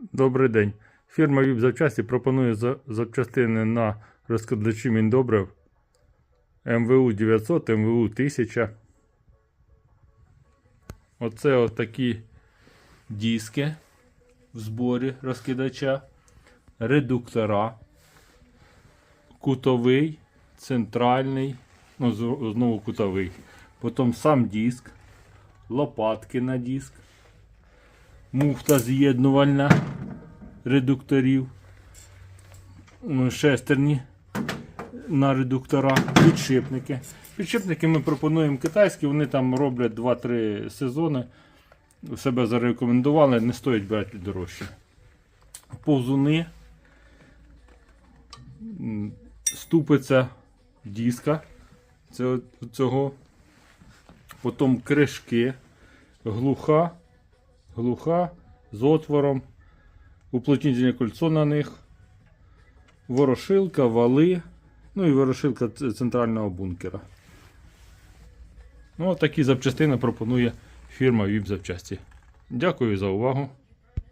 Добрий день. Фірма ВІП Запчасті пропонує за- запчастини на розкладачі міндобрив МВУ 900, МВУ 1000. Оце от такі диски в зборі розкидача, редуктора, кутовий, центральний, ну знову кутовий. Потім сам диск, лопатки на диск, муфта з'єднувальна редукторів, шестерні на редуктора, підшипники. Підшипники ми пропонуємо китайські, вони там роблять 2-3 сезони. Себе зарекомендували, не стоїть брати дорожче. Повзуни, ступиця диска цього. Потім кришки, глуха, глуха з отвором, уплотнительне кольцо на них, ворошилка, вали, ну і ворошилка центрального бункера. Ну, такі запчастини пропонує фірма ВІП запчасті. Дякую за увагу.